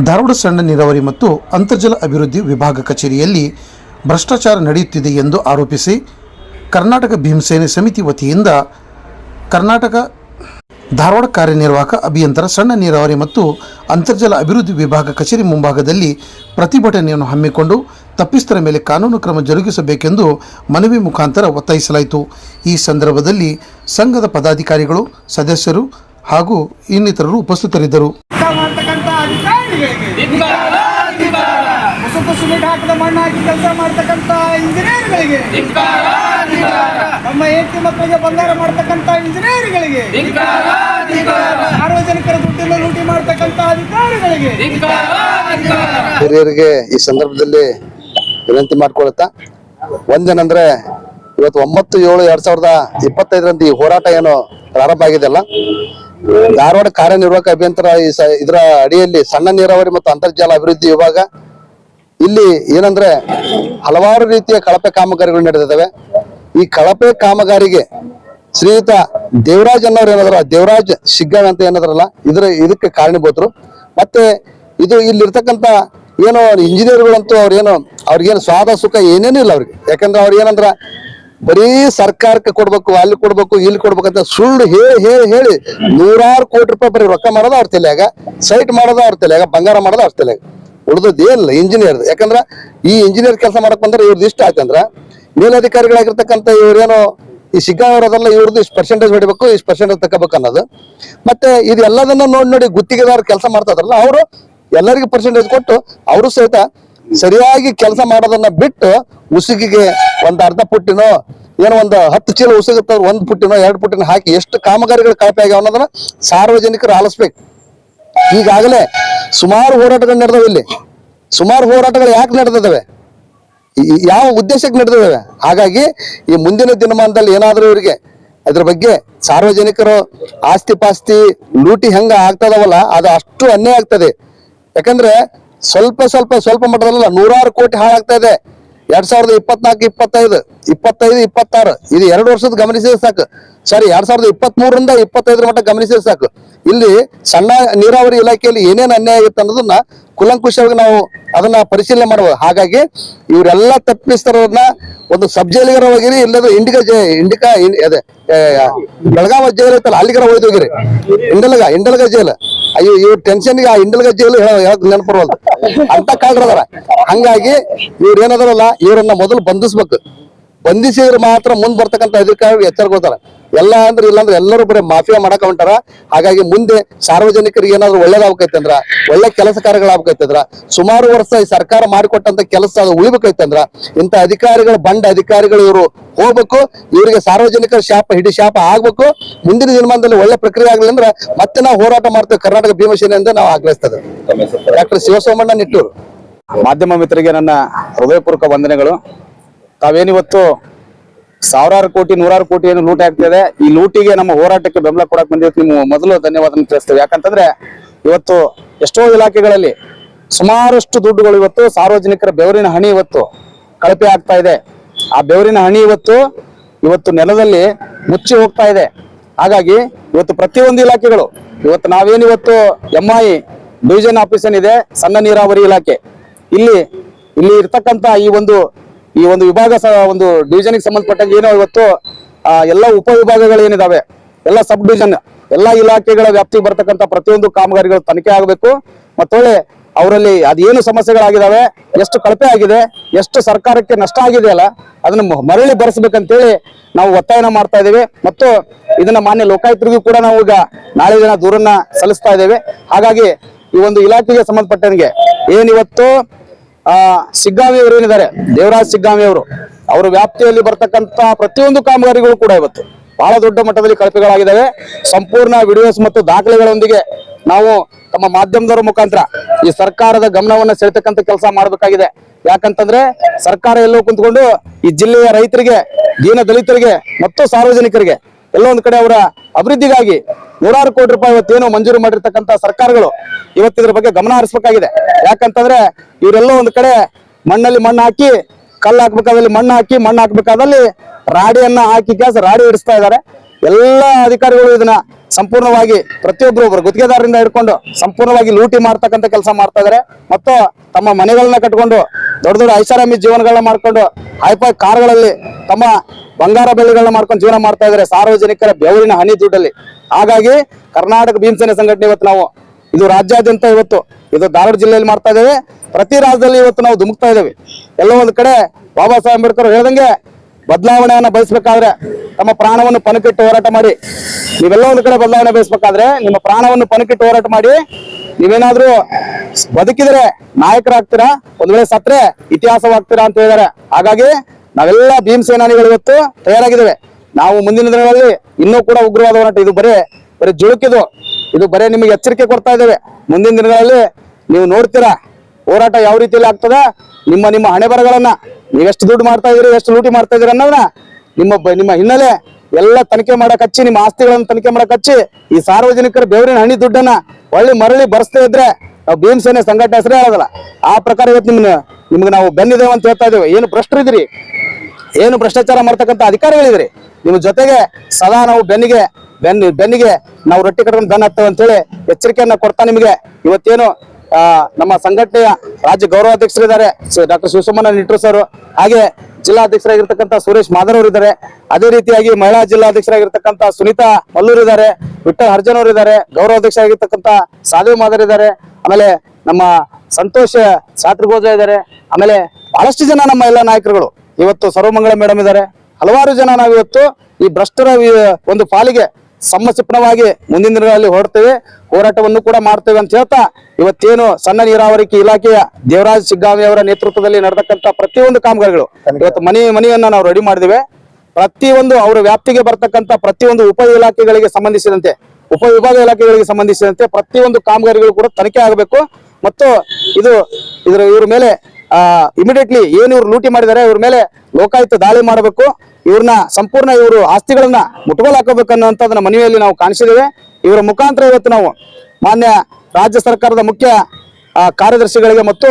ಧಾರವಾಡ ಸಣ್ಣ ನೀರಾವರಿ ಮತ್ತು ಅಂತರ್ಜಲ ಅಭಿವೃದ್ಧಿ ವಿಭಾಗ ಕಚೇರಿಯಲ್ಲಿ ಭ್ರಷ್ಟಾಚಾರ ನಡೆಯುತ್ತಿದೆ ಎಂದು ಆರೋಪಿಸಿ ಕರ್ನಾಟಕ ಭೀಮಸೇನೆ ಸಮಿತಿ ವತಿಯಿಂದ ಕರ್ನಾಟಕ ಧಾರವಾಡ ಕಾರ್ಯನಿರ್ವಾಹಕ ಅಭಿಯಂತರ ಸಣ್ಣ ನೀರಾವರಿ ಮತ್ತು ಅಂತರ್ಜಲ ಅಭಿವೃದ್ಧಿ ವಿಭಾಗ ಕಚೇರಿ ಮುಂಭಾಗದಲ್ಲಿ ಪ್ರತಿಭಟನೆಯನ್ನು ಹಮ್ಮಿಕೊಂಡು ತಪ್ಪಿಸ್ತರ ಮೇಲೆ ಕಾನೂನು ಕ್ರಮ ಜರುಗಿಸಬೇಕೆಂದು ಮನವಿ ಮುಖಾಂತರ ಒತ್ತಾಯಿಸಲಾಯಿತು. ಈ ಸಂದರ್ಭದಲ್ಲಿ ಸಂಘದ ಪದಾಧಿಕಾರಿಗಳು, ಸದಸ್ಯರು ಹಾಗೂ ಇನ್ನಿತರರು ಉಪಸ್ಥಿತರಿದ್ದರು. ಹೊಸತು ಸಿಮೆಂಟ್ ಹಾಕದ ಮಣ್ಣು ಹಾಕಿ ಕೆಲಸ ಮಾಡ್ತಕ್ಕಂಥ ಇಂಜಿನಿಯರ್ಗಳಿಗೆ. ನಮ್ಮ ಹೆಂಡತಿ ಮಕ್ಕಳಿಗೆ ಬಂಗಾರ ಮಾಡ್ತಕ್ಕಂತ ಇಂಜಿನಿಯರ್ಗಳಿಗೆ. ಸಾರ್ವಜನಿಕರ ದುಡ್ಡನ್ನು ಲೂಟಿ ಮಾಡ್ತಕ್ಕಂತ ಅಧಿಕಾರಿಗಳಿಗೆ. ಹಿರಿಯರಿಗೆ ಈ ಸಂದರ್ಭದಲ್ಲಿ ವಿನಂತಿ ಮಾಡ್ಕೊಳತ್ತ ಒಂದೇನಂದ್ರೆ ಇವತ್ತು ಒಂಬತ್ತು ಏಳು ಎರಡ್ ಸಾವಿರದ ಇಪ್ಪತ್ತೈದರಂದು ಈ ಹೋರಾಟ ಏನು ಪ್ರಾರಂಭ ಆಗಿದೆಯಲ್ಲ ಧಾರವಾಡ ಕಾರ್ಯನಿರ್ವಾಹಕ ಅಭಿಯಂತರ ಇದರ ಅಡಿಯಲ್ಲಿ ಸಣ್ಣ ನೀರಾವರಿ ಮತ್ತು ಅಂತರ್ಜಾಲ ಅಭಿವೃದ್ಧಿ ವಿಭಾಗ. ಇಲ್ಲಿ ಏನಂದ್ರೆ ಹಲವಾರು ರೀತಿಯ ಕಳಪೆ ಕಾಮಗಾರಿಗಳು ನಡೆದಿದ್ದಾವೆ. ಈ ಕಳಪೆ ಕಾಮಗಾರಿಗೆ ಶ್ರೀಯುತ ದೇವರಾಜ್ ಅನ್ನೋರು ಏನಾದ್ರ ದೇವರಾಜ್ ಶಿಗ್ಗಾವಿ ಅಂತ ಏನಾದ್ರಲ್ಲ, ಇದ್ರ ಇದಕ್ಕೆ ಕಾರಣೀಭೂತರು. ಮತ್ತೆ ಇದು ಇಲ್ಲಿರ್ತಕ್ಕಂಥ ಏನೋ ಇಂಜಿನಿಯರ್ಗಳಂತೂ ಅವ್ರೇನು ಅವ್ರಿಗೇನು ಸ್ವಾದ ಸುಖ ಏನೇನು ಇಲ್ಲ ಅವ್ರಿಗೆ. ಯಾಕಂದ್ರೆ ಅವ್ರು ಏನಂದ್ರ ಬರೀ ಸರ್ಕಾರಕ್ಕೆ ಕೊಡ್ಬೇಕು, ಅಲ್ಲಿ ಕೊಡ್ಬೇಕು, ಇಲ್ಲಿ ಕೊಡ್ಬೇಕಂತ ಸುಳ್ಳು ಹೇಳಿ ಹೇಳಿ ಹೇಳಿ ನೂರಾರು ಕೋಟಿ ರೂಪಾಯಿ ಬರೀ ರೊಕ್ಕ ಮಾಡೋದು ಅವ್ರ ತಲೆಯಾಗ ಸೈಟ್ ಮಾಡೋದು ಅವ್ರ ತಲೆಯಾಗ ಬಂಗಾರ ಮಾಡೋದು ಅವ್ರ ತಲೆಯಾಗ ಉಳಿದದ್ದು ಏನಿಲ್ಲ ಇಂಜಿನಿಯರ್ ಯಾಕಂದ್ರ ಈ ಇಂಜಿನಿಯರ್ ಕೆಲಸ ಮಾಡಕ್ ಬಂದ್ರೆ ಇವ್ರದ್ದು ಇಷ್ಟ ಆಯ್ತಂದ್ರ ಮೇಲಧಿಕಾರಿಗಳಾಗಿರ್ತಕ್ಕಂಥ ಇವ್ರೇನೋ ಈ ಸಿಗ್ಗಾವರದಲ್ಲ ಇವ್ರದ್ದು ಇಷ್ಟು ಪರ್ಸೆಂಟೇಜ್ ಹೊಡಿಬೇಕು, ಇಷ್ಟು ಪರ್ಸೆಂಟೇಜ್ ತಗೋಬೇಕು ಅನ್ನೋದು. ಮತ್ತೆ ಇದೆಲ್ಲದನ್ನ ನೋಡಿ ನೋಡಿ ಗುತ್ತಿಗೆದಾರ ಕೆಲಸ ಮಾಡ್ತಾರಲ್ಲ ಅವರು ಎಲ್ಲರಿಗೂ ಪರ್ಸೆಂಟೇಜ್ ಕೊಟ್ಟು, ಅವರು ಸಹಿತ ಸರಿಯಾಗಿ ಕೆಲಸ ಮಾಡೋದನ್ನ ಬಿಟ್ಟು ಉಸುಗಿಗೆ ಒಂದ್ ಅರ್ಧ ಪುಟ್ಟಿನೋ, ಏನೋ ಒಂದು ಹತ್ತು ಚೀಲ ಉಸುಗತ್ತ, ಒಂದ್ ಪುಟ್ಟಿನೋ, ಎರಡು ಪುಟ್ಟಿನ ಹಾಕಿ ಎಷ್ಟು ಕಾಮಗಾರಿಗಳು ಕಳಪೆ ಆಗ್ಯಾವ ಅನ್ನೋದನ್ನ ಸಾರ್ವಜನಿಕರು ಆಲಿಸ್ಬೇಕು. ಈಗಾಗಲೇ ಸುಮಾರು ಹೋರಾಟಗಳು ನಡೆದವೆ ಇಲ್ಲಿ. ಸುಮಾರು ಹೋರಾಟಗಳು ಯಾಕೆ ನಡೆದಿದ್ದಾವೆ ಯಾವ ಉದ್ದೇಶಕ್ಕೆ ನಡೆದಿದ್ದಾವೆ ಹಾಗಾಗಿ ಈ ಮುಂದಿನ ದಿನಮಾನದಲ್ಲಿ ಏನಾದರೂ ಇವರಿಗೆ ಅದ್ರ ಬಗ್ಗೆ ಸಾರ್ವಜನಿಕರು ಆಸ್ತಿ ಪಾಸ್ತಿ ಲೂಟಿ ಹೆಂಗ ಆಗ್ತದವಲ್ಲ, ಅದು ಅಷ್ಟು ಅನ್ಯಾಯ ಆಗ್ತದೆ. ಯಾಕಂದ್ರೆ ಸ್ವಲ್ಪ ಸ್ವಲ್ಪ ಸ್ವಲ್ಪ ಮಟ್ಟದಲ್ಲ ನೂರಾರು ಕೋಟಿ ಹಾಳಾಗ್ತಾ ಇದೆ. ಎರಡ್ ಸಾವಿರದ ಇಪ್ಪತ್ನಾಲ್ಕು, ಇಪ್ಪತ್ತೈದು ಇಪ್ಪತ್ತೈದು, ಇಪ್ಪತ್ತಾರು. ಇದು ಎರಡು ವರ್ಷದ ಗಮನಿಸಿದ್ರೆ ಸಾಕು. ಸರಿ ಎರಡ್ ಸಾವಿರದ ಇಪ್ಪತ್ತ್ ಮೂರಿಂದ ಇಪ್ಪತ್ತೈದರ ಮಟ್ಟ ಗಮನಿಸಿದ್ರೆ ಸಾಕು. ಇಲ್ಲಿ ಸಣ್ಣ ನೀರಾವರಿ ಇಲಾಖೆಯಲ್ಲಿ ಏನೇನು ಅನ್ಯಾಯ ಆಗುತ್ತೆ ಅನ್ನೋದನ್ನ ಕುಲಂಕುಷವಾಗಿ ನಾವು ಅದನ್ನ ಪರಿಶೀಲನೆ ಮಾಡಬಹುದು ಹಾಗಾಗಿ ಇವರೆಲ್ಲ ತಪ್ಪಿಸ್ತಾರನ್ನ ಒಂದು ಸಬ್ ಜೈಲಿಗರ ಹೋಗಿರಿ ಇಲ್ಲದ ಇಂಡಿಕಾ ಜೈ ಇಂಡಿಕಾ ಅದೇ ಬೆಳಗಾವ ಜೈಲ್ ಐತಲ್ಲ, ಅಲ್ಲಿಗರ ಹೋಗಿರಿ. ಇಂಡಲ್ಗ ಇಂಡಲ್ಗ ಜೈಲ್. ಅಯ್ಯೋ, ಇವ್ರ ಟೆನ್ಷನ್ಗೆ ಆ ಇಂಡಲ್ಗ ಜೈಲು ಹೇಳಕ್ ನೆನಪರವಲ್ದು ಅಂತ ಕಾಡ್ರದಾರ. ಹಂಗಾಗಿ ಇವ್ರ ಏನದಾರಲ್ಲ ಇವರನ್ನ ಮೊದಲು ಬಂಧಿಸ್ಬೇಕು. ಬಂಧಿಸಿದ್ರೆ ಮಾತ್ರ ಮುಂದ್ ಬರ್ತಕ್ಕಂಥ ಅಧಿಕಾರಿಗಳು ಎಚ್ಚರಿಕೊಳ್ತಾರೆ ಎಲ್ಲ ಅಂದ್ರೆ ಇಲ್ಲಾಂದ್ರೆ ಎಲ್ಲರೂ ಬರೀ ಮಾಫಿಯಾ ಮಾಡಕ ಹೊಂಟಾರ. ಹಾಗಾಗಿ ಮುಂದೆ ಸಾರ್ವಜನಿಕರಿಗೆ ಏನಾದ್ರು ಒಳ್ಳೇದಾಗೈತಂದ್ರ ಒಳ್ಳೆ ಕೆಲಸ ಕಾರ್ಯಗಳಾಗ್ಬೇಕೈತಂದ್ರ ಸುಮಾರು ವರ್ಷ ಈ ಸರ್ಕಾರ ಮಾಡಿಕೊಟ್ಟಂತ ಕೆಲಸ ಅದು ಉಳಿಬೇಕೈತಂದ್ರ ಇಂಥ ಅಧಿಕಾರಿಗಳು, ಬಂಡ ಅಧಿಕಾರಿಗಳು ಇವರು ಹೋಗ್ಬೇಕು, ಇವರಿಗೆ ಸಾರ್ವಜನಿಕರ ಶಾಪ, ಹಿಡಿ ಶಾಪ ಆಗ್ಬೇಕು. ಮುಂದಿನ ದಿನಮಾನದಲ್ಲಿ ಒಳ್ಳೆ ಪ್ರಕ್ರಿಯೆ ಆಗ್ಲಿ ಅಂದ್ರೆ ಮತ್ತೆ ನಾವು ಹೋರಾಟ ಮಾಡ್ತೇವೆ. ಕರ್ನಾಟಕ ಭೀಮಸೇನೆಯಿಂದ ನಾವು ಆಗ್ರಹಿಸ್ತದೆ ಡಾಕ್ಟರ್ ಶಿವಸೋಮಣ್ಣ ನಿಟ್ಟೂರು. ಮಾಧ್ಯಮ ಮಿತ್ರರಿಗೆ ನನ್ನ ಹೃದಯಪೂರ್ವಕ ವಂದನೆಗಳು. ತಾವೇನಿವತ್ತು ಸಾವಿರಾರು ಕೋಟಿ, ನೂರಾರು ಕೋಟಿ ಏನು ಲೂಟಿ ಆಗ್ತಿದೆ ಈ ಲೂಟಿಗೆ ನಮ್ಮ ಹೋರಾಟಕ್ಕೆ ಬೆಂಬಲ ಕೊಡಕ್ ಬಂದಿದ್ದು ನೀವು ಮೊದಲು ಧನ್ಯವಾದ ತಿಳಿಸ್ತೇವೆ. ಯಾಕಂತಂದ್ರೆ ಇವತ್ತು ಎಷ್ಟೋ ಇಲಾಖೆಗಳಲ್ಲಿ ಸುಮಾರಷ್ಟು ದುಡ್ಡುಗಳು ಇವತ್ತು ಸಾರ್ವಜನಿಕರ ಬೆವರಿನ ಹಣಿ ಇವತ್ತು ಕಳಪೆ ಆಗ್ತಾ ಇದೆ. ಆ ಬೆವರಿನ ಹಣಿ ಇವತ್ತು ಇವತ್ತು ನೆಲದಲ್ಲಿ ಮುಚ್ಚಿ ಹೋಗ್ತಾ ಇದೆ. ಹಾಗಾಗಿ ಇವತ್ತು ಪ್ರತಿಯೊಂದು ಇಲಾಖೆಗಳು, ಇವತ್ತು ನಾವೇನಿವತ್ತು ಎಂ ಐ ಡಿವಿಷನ್ ಆಫೀಸ್ ಏನಿದೆ, ಸಣ್ಣ ನೀರಾವರಿ ಇಲಾಖೆ. ಇಲ್ಲಿ ಇಲ್ಲಿ ಇರ್ತಕ್ಕಂತ ಈ ಒಂದು ಈ ಒಂದು ವಿಭಾಗ ಒಂದು ಡಿವಿಷನ್ ಸಂಬಂಧಪಟ್ಟಂಗೆ ಏನೋ ಇವತ್ತು ಎಲ್ಲ ಉಪವಿಭಾಗಗಳು ಏನಿದಾವೆ, ಎಲ್ಲ ಸಬ್ ಡಿವಿಷನ್ ಎಲ್ಲ ಇಲಾಖೆಗಳ ವ್ಯಾಪ್ತಿಗೆ ಬರ್ತಕ್ಕಂಥ ಪ್ರತಿಯೊಂದು ಕಾಮಗಾರಿಗಳು ತನಿಖೆ ಆಗಬೇಕು. ಮತ್ತೊಳ್ಳೆ, ಅವರಲ್ಲಿ ಅದೇನು ಸಮಸ್ಯೆಗಳಾಗಿದಾವೆ, ಎಷ್ಟು ಕಳಪೆ ಆಗಿದೆ, ಎಷ್ಟು ಸರ್ಕಾರಕ್ಕೆ ನಷ್ಟ ಆಗಿದೆಯಲ್ಲ ಅದನ್ನ ಮ- ಮರಳಿ ಬರೆಸ್ಬೇಕಂತೇಳಿ ನಾವು ಒತ್ತಾಯನ ಮಾಡ್ತಾ ಇದ್ದೇವೆ. ಮತ್ತು ಇದನ್ನ ಮಾನ್ಯ ಲೋಕಾಯುಕ್ತರಿಗೂ ಕೂಡ ನಾವು ಈಗ ನಾಳೆ ದಿನ ದೂರನ್ನ ಸಲ್ಲಿಸ್ತಾ ಇದ್ದೇವೆ. ಹಾಗಾಗಿ ಈ ಒಂದು ಇಲಾಖೆಗೆ ಸಂಬಂಧಪಟ್ಟಂಗೆ ಏನಿವತ್ತು ಆ ಸಿಗ್ಗಾಮಿ ಅವರು ಏನಿದ್ದಾರೆ? ದೇವರಾಜ್ ಸಿಗ್ಗಾಮಿ ಅವರು. ಅವರ ವ್ಯಾಪ್ತಿಯಲ್ಲಿ ಬರ್ತಕ್ಕಂತ ಪ್ರತಿಯೊಂದು ಕಾಮಗಾರಿಗಳು ಕೂಡ ಇವತ್ತು ಬಹಳ ದೊಡ್ಡ ಮಟ್ಟದಲ್ಲಿ ಕಳಪೆಗಳಾಗಿದ್ದಾವೆ. ಸಂಪೂರ್ಣ ವಿಡಿಯೋಸ್ ಮತ್ತು ದಾಖಲೆಗಳೊಂದಿಗೆ ನಾವು ತಮ್ಮ ಮಾಧ್ಯಮದವರ ಮುಖಾಂತರ ಈ ಸರ್ಕಾರದ ಗಮನವನ್ನ ಸೆಳೆತಕ್ಕಂತ ಕೆಲಸ ಮಾಡಬೇಕಾಗಿದೆ. ಯಾಕಂತಂದ್ರೆ ಸರ್ಕಾರ ಎಲ್ಲೋ ಕುಂತ್ಕೊಂಡು ಈ ಜಿಲ್ಲೆಯ ರೈತರಿಗೆ ದೀನ ದಲಿತರಿಗೆ ಮತ್ತು ಸಾರ್ವಜನಿಕರಿಗೆ ಎಲ್ಲೋ ಒಂದ್ ಕಡೆ ಅವರ ಅಭಿವೃದ್ಧಿಗಾಗಿ ನೂರಾರು ಕೋಟಿ ರೂಪಾಯಿ ಇವತ್ತೇನು ಮಂಜೂರು ಮಾಡಿರ್ತಕ್ಕಂತ ಸರ್ಕಾರಗಳು ಇವತ್ತಿದ್ರ ಬಗ್ಗೆ ಗಮನ ಹರಿಸಬೇಕಾಗಿದೆ. ಯಾಕಂತಂದ್ರೆ ಇವರೆಲ್ಲೋ ಒಂದ್ ಕಡೆ ಮಣ್ಣಲ್ಲಿ ಮಣ್ಣು ಹಾಕಿ, ಕಲ್ಲು ಹಾಕ್ಬೇಕಾದಲ್ಲಿ ಮಣ್ಣು ಹಾಕಿ, ಮಣ್ಣು ಹಾಕ್ಬೇಕಾದಲ್ಲಿ ರಾಡಿಯನ್ನ ಹಾಕಿ ಕೆಲಸ ರಾಡಿ ಹಿಡಿಸ್ತಾ ಇದ್ದಾರೆ. ಎಲ್ಲ ಅಧಿಕಾರಿಗಳು ಇದನ್ನ ಸಂಪೂರ್ಣವಾಗಿ ಪ್ರತಿಯೊಬ್ಬರು ಒಬ್ಬರು ಗುತ್ತಿಗೆದಾರರಿಂದ ಹಿಡ್ಕೊಂಡು ಸಂಪೂರ್ಣವಾಗಿ ಲೂಟಿ ಮಾಡ್ತಕ್ಕಂಥ ಕೆಲಸ ಮಾಡ್ತಾ ಇದ್ದಾರೆ. ಮತ್ತು ತಮ್ಮ ಮನೆಗಳನ್ನ ಕಟ್ಕೊಂಡು ದೊಡ್ಡ ದೊಡ್ಡ ಐಷಾರಾಮಿ ಜೀವನಗಳನ್ನ ಮಾಡ್ಕೊಂಡು ಹೈಫೈ ಕಾರ್ಗಳಲ್ಲಿ ತಮ್ಮ ಬಂಗಾರ ಬೆಳ್ಳಿಗಳನ್ನ ಮಾಡ್ಕೊಂಡು ಜೀವನ ಮಾಡ್ತಾ ಇದಾರೆ ಸಾರ್ವಜನಿಕರ ಬೆವರಿನ ಹನಿ ದುಡ್ಡಲ್ಲಿ. ಹಾಗಾಗಿ ಕರ್ನಾಟಕ ಭೀಮಸೇನೆ ಸಂಘಟನೆ ಇವತ್ತು ನಾವು, ಇದು ರಾಜ್ಯಾದ್ಯಂತ ಇವತ್ತು, ಇದು ಧಾರವಾಡ ಜಿಲ್ಲೆಯಲ್ಲಿ ಮಾಡ್ತಾ ಇದ್ದೇವೆ. ಪ್ರತಿ ರಾಜ್ಯದಲ್ಲಿ ಇವತ್ತು ನಾವು ಧುಮುಕ್ತಾ ಇದ್ದೇವೆ. ಎಲ್ಲೋ ಒಂದು ಕಡೆ ಬಾಬಾ ಸಾಹೇಬ್ ಅಂಬೇಡ್ಕರ್ ಹೇಳ್ದಂಗೆ ಬದಲಾವಣೆಯನ್ನ ಬಯಸ್ಬೇಕಾದ್ರೆ ತಮ್ಮ ಪ್ರಾಣವನ್ನು ಪಣಕ್ಕಿಟ್ಟು ಹೋರಾಟ ಮಾಡಿ. ನೀವೆಲ್ಲ ಒಂದು ಕಡೆ ಬದಲಾವಣೆ ಬಯಸ್ಬೇಕಾದ್ರೆ ನಿಮ್ಮ ಪ್ರಾಣವನ್ನು ಪಣಕ್ಕಿಟ್ಟು ಹೋರಾಟ ಮಾಡಿ. ನೀವೇನಾದ್ರೂ ಬದುಕಿದ್ರೆ ನಾಯಕರಾಗ್ತೀರಾ? ಒಂದ್ ವೇಳೆ ಸತ್ರೆ ಇತಿಹಾಸವಾಗ್ತೀರಾ ಅಂತ ಹೇಳಿದಾರೆ ಹಾಗಾಗಿ ನಾವೆಲ್ಲ ಭೀಮ್ ಸೇನಾನಿಗಳು ಇವತ್ತು ತಯಾರಾಗಿದ್ದೇವೆ. ನಾವು ಮುಂದಿನ ದಿನಗಳಲ್ಲಿ ಇನ್ನೂ ಕೂಡ ಉಗ್ರವಾದ ಹೋರಾಟ, ಇದು ಬರೇ ಬರೀ ಜುಳುಕಿದು ಇದು ಬರೇ ನಿಮಗೆ ಎಚ್ಚರಿಕೆ ಕೊಡ್ತಾ ಇದ್ದೇವೆ. ಮುಂದಿನ ದಿನಗಳಲ್ಲಿ ನೀವು ನೋಡ್ತೀರಾ ಹೋರಾಟ ಯಾವ ರೀತಿಯಲ್ಲಿ ಆಗ್ತದ? ನಿಮ್ಮ ನಿಮ್ಮ ಹಣೆ ಬರಗಳನ್ನ ನೀವೆಷ್ಟು ದುಡ್ಡು ಮಾಡ್ತಾ ಇದ್ರಿ ಎಷ್ಟು ಲೂಟಿ ಮಾಡ್ತಾ ಇದ್ರಿ ಅನ್ನೋದನ್ನ ನಿಮ್ಮ ನಿಮ್ಮ ಹಿನ್ನೆಲೆ ಎಲ್ಲ ತನಿಖೆ ಮಾಡಕ್ ಹಚ್ಚಿ, ನಿಮ್ಮ ಆಸ್ತಿಗಳನ್ನ ತನಿಖೆ ಮಾಡಕ್ ಹಚ್ಚಿ, ಈ ಸಾರ್ವಜನಿಕರ ಬೇವರಿನ ಹಣಿ ದುಡ್ಡನ್ನ ಒಳ್ಳೆ ಮರಳಿ ಬರ್ಸ್ತಾ ಇದ್ರೆ ನಾವು ಭೀಮಸೇನೆ ಸಂಘಟನೆ ಹೆಸರೇ ಹೇಳೋದಲ್ಲ. ಆ ಪ್ರಕಾರ ಇವತ್ತು ನಿಮ್ನ ನಿಮ್ಗೆ ನಾವು ಬೆನ್ನಿದೇವೆ ಅಂತ ಹೇಳ್ತಾ ಇದ್ದೇವೆ. ಏನು ಭ್ರಷ್ಟರಿದ್ದೀರಿ ಏನು ಭ್ರಷ್ಟಾಚಾರ ಮಾಡ್ತಕ್ಕಂಥ ಅಧಿಕಾರಿಗಳಿದ್ರಿ? ನಿಮ್ಮ ಜೊತೆಗೆ ಸದಾ ನಾವು ಬೆನ್ನಿಗೆ ಬೆನ್ನ ಬೆನ್ನಿಗೆ ನಾವು ರೊಟ್ಟಿ ಕಟ್ಕೊಂಡು ಬೆನ್ನ ಹತ್ತೇವೆ ಅಂತೇಳಿ ಎಚ್ಚರಿಕೆಯನ್ನ ಕೊಡ್ತಾ ನಿಮಗೆ. ಇವತ್ತೇನು ನಮ್ಮ ಸಂಘಟನೆಯ ರಾಜ್ಯ ಗೌರವಾಧ್ಯಕ್ಷರಿದ್ದಾರೆ ಡಾಕ್ಟರ್ ಶಿವಸುಮನ ನಿಟ್ರು ಸರ್, ಹಾಗೆ ಜಿಲ್ಲಾಧ್ಯಕ್ಷರಾಗಿರ್ತಕ್ಕಂಥ ಸುರೇಶ್ ಮಾದರ್ ಅವರು ಇದ್ದಾರೆ. ಅದೇ ರೀತಿಯಾಗಿ ಮಹಿಳಾ ಜಿಲ್ಲಾಧ್ಯಕ್ಷರಾಗಿರ್ತಕ್ಕಂಥ ಸುನೀತಾ ಮಲ್ಲೂರ್ ಇದ್ದಾರೆ ವಿಠಲ್ ಹರ್ಜನ್ ಅವರು ಇದ್ದಾರೆ, ಗೌರವಾಧ್ಯಕ್ಷರಾಗಿರ್ತಕ್ಕಂಥ ಸಾಧು ಮಾದರ್ ಇದ್ದಾರೆ, ಆಮೇಲೆ ನಮ್ಮ ಸಂತೋಷ್ ಶಾತ್ರಿಗೋಜ ಇದ್ದಾರೆ, ಆಮೇಲೆ ಬಹಳಷ್ಟು ಜನ ನಮ್ಮ ಎಲ್ಲ ನಾಯಕರುಗಳು. ಇವತ್ತು ಸರ್ವಮಂಗಳ ಮೇಡಮ್ ಇದ್ದಾರೆ. ಹಲವಾರು ಜನ ನಾವು ಇವತ್ತು ಈ ಭ್ರಷ್ಟರ ಒಂದು ಪಾಲಿಗೆ ಸಮಚಿಪ್ನವಾಗಿ ಮುಂದಿನ ದಿನಗಳಲ್ಲಿ ಹೊರಡ್ತೇವೆ. ಹೋರಾಟವನ್ನು ಕೂಡ ಮಾಡ್ತೇವೆ ಅಂತ ಹೇಳ್ತಾ ಇವತ್ತೇನು ಸಣ್ಣ ನೀರಾವರಿ ಇಲಾಖೆಯ ದೇವರಾಜ್ ಸಿಗ್ಗಾಮಿ ಅವರ ನೇತೃತ್ವದಲ್ಲಿ ನಡೆದಕ್ಕಂತ ಪ್ರತಿಯೊಂದು ಕಾಮಗಾರಿಗಳು ಇವತ್ತು ಮನೆ ಮನೆಯನ್ನ ನಾವು ರೆಡಿ ಮಾಡಿದ್ದೇವೆ. ಪ್ರತಿಯೊಂದು ಅವರ ವ್ಯಾಪ್ತಿಗೆ ಬರ್ತಕ್ಕಂತ ಪ್ರತಿಯೊಂದು ಉಪ ಇಲಾಖೆಗಳಿಗೆ ಸಂಬಂಧಿಸಿದಂತೆ ಉಪ ವಿಭಾಗ ಇಲಾಖೆಗಳಿಗೆ ಸಂಬಂಧಿಸಿದಂತೆ ಪ್ರತಿಯೊಂದು ಕಾಮಗಾರಿಗಳು ಕೂಡ ತನಿಖೆ ಆಗಬೇಕು. ಮತ್ತು ಇದು ಇದರ ಇವ್ರ ಮೇಲೆ ಇಮಿಡಿಯೇಟ್ಲಿ ಏನು ಇವ್ರು ಲೂಟಿ ಮಾಡಿದ್ದಾರೆ ಇವ್ರ ಮೇಲೆ ಲೋಕಾಯುಕ್ತ ದಾಳಿ ಮಾಡಬೇಕು, ಇವ್ರನ್ನ ಸಂಪೂರ್ಣ ಇವರು ಆಸ್ತಿಗಳನ್ನ ಮುಟ್ಗೋಲ್ ಹಾಕೋಬೇಕು ಅನ್ನೋಂಥದ್ದನ್ನ ಮನವಿಯಲ್ಲಿ ನಾವು ಕಾಣಿಸಿದ್ದೇವೆ. ಇವರ ಮುಖಾಂತರ ಇವತ್ತು ನಾವು ಮಾನ್ಯ ರಾಜ್ಯ ಸರ್ಕಾರದ ಮುಖ್ಯ ಕಾರ್ಯದರ್ಶಿಗಳಿಗೆ ಮತ್ತು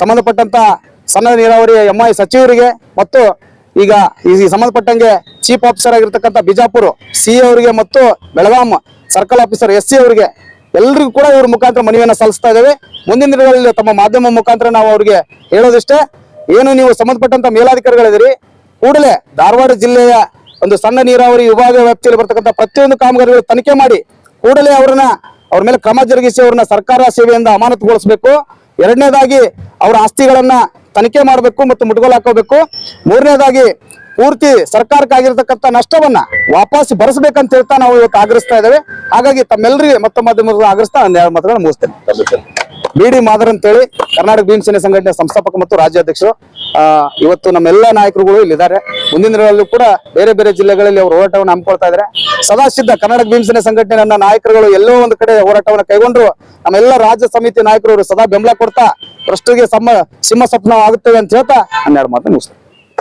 ಸಂಬಂಧಪಟ್ಟಂತ ಸಣ್ಣ ನೀರಾವರಿ ಎಂಐ ಸಚಿವರಿಗೆ ಮತ್ತು ಈಗ ಈ ಸಂಬಂಧಪಟ್ಟಂಗೆ ಚೀಫ್ ಆಫೀಸರ್ ಆಗಿರ್ತಕ್ಕಂಥ ಬಿಜಾಪುರ ಸಿ ಅವರಿಗೆ ಮತ್ತು Belgaum circle officer S C ಅವರಿಗೆ ಎಲ್ರಿಗೂ ಕೂಡ ಇವ್ರ ಮುಖಾಂತರ ಮನವಿಯನ್ನ ಸಲ್ಲಿಸ್ತಾ ಇದ್ದೇವೆ. ಮುಂದಿನ ದಿನಗಳಲ್ಲಿ ತಮ್ಮ ಮಾಧ್ಯಮ ಮುಖಾಂತರ ನಾವು ಅವ್ರಿಗೆ ಹೇಳೋದಿಷ್ಟೇ. ಏನು ನೀವು ಸಂಬಂಧಪಟ್ಟಂತ ಮೇಲಾಧಿಕಾರಿಗಳಿದ್ದೀರಿ, ಕೂಡಲೇ ಧಾರವಾಡ ಜಿಲ್ಲೆಯ ಒಂದು ಸಣ್ಣ ನೀರಾವರಿ ವಿಭಾಗ ವ್ಯಾಪ್ತಿಯಲ್ಲಿ ಬರ್ತಕ್ಕಂಥ ಪ್ರತಿಯೊಂದು ಕಾಮಗಾರಿಗಳು ತನಿಖೆ ಮಾಡಿ ಕೂಡಲೇ ಅವರನ್ನ ಅವ್ರ ಮೇಲೆ ಕ್ರಮ ಜರುಗಿಸಿ ಅವ್ರನ್ನ ಸರ್ಕಾರ ಸೇವೆಯಿಂದ ಅಮಾನತುಗೊಳಿಸಬೇಕು. ಎರಡನೇದಾಗಿ ಅವರ ಆಸ್ತಿಗಳನ್ನ ತನಿಖೆ ಮಾಡಬೇಕು ಮತ್ತು ಮುಟ್ಗೋಲು ಹಾಕೋಬೇಕು. ಮೂರನೇದಾಗಿ ಪೂರ್ತಿ ಸರ್ಕಾರಕ್ಕಾಗಿರ್ತಕ್ಕಂಥ ನಷ್ಟವನ್ನ ವಾಪಸ್ ಭರಿಸಬೇಕಂತ ಹೇಳ್ತಾ ನಾವು ಇವತ್ತು ಆಗ್ರಹಿಸ್ತಾ ಇದ್ದೇವೆ. ಹಾಗಾಗಿ ತಮ್ಮೆಲ್ಲರಿಗೆ ಮತ್ತೊಮ್ಮೆ ಆಗ್ರಹಿಸ್ತಾ ಒಂದೆರಡು ಮಾತುಗಳನ್ನು ಮುಗಿಸ್ತೇನೆ. ಬಿಡಿ ಮಾದರ್ ಅಂತೇಳಿ ಕರ್ನಾಟಕ ಭೀಮಸೇನೆ ಸಂಘಟನೆ ಸಂಸ್ಥಾಪಕ ಮತ್ತು ರಾಜ್ಯಾಧ್ಯಕ್ಷರು. ಇವತ್ತು ನಮ್ಮೆಲ್ಲ ನಾಯಕರುಗಳು ಇಲ್ಲಿದ್ದಾರೆ. ಮುಂದಿನ ದಿನಗಳಲ್ಲೂ ಕೂಡ ಬೇರೆ ಬೇರೆ ಜಿಲ್ಲೆಗಳಲ್ಲಿ ಅವರು ಹೋರಾಟವನ್ನು ಹಮ್ಮಿಕೊಳ್ತಾ ಇದ್ದಾರೆ. ಸದಾ ಸಿದ್ಧ ಕರ್ನಾಟಕ ಭೀಮಸೇನೆ ಸಂಘಟನೆ ನನ್ನ ನಾಯಕರುಗಳು ಎಲ್ಲೋ ಒಂದು ಕಡೆ ಹೋರಾಟವನ್ನು ಕೈಗೊಂಡ್ರು. ನಮ್ಮೆಲ್ಲ ರಾಜ್ಯ ಸಮಿತಿ ನಾಯಕರು ಸದಾ ಬೆಂಬಲ ಕೊಡ್ತಾ ಭ್ರಷ್ಟರಿಗೆ ಸಮ ಸಿಂಹ ಸ್ವಪ್ನ ಆಗುತ್ತೇವೆ ಅಂತ ಹೇಳ್ತಾ ಹನ್ನೆರಡು ಮಾತು ಮುಗಿಸ್ತೇನೆ.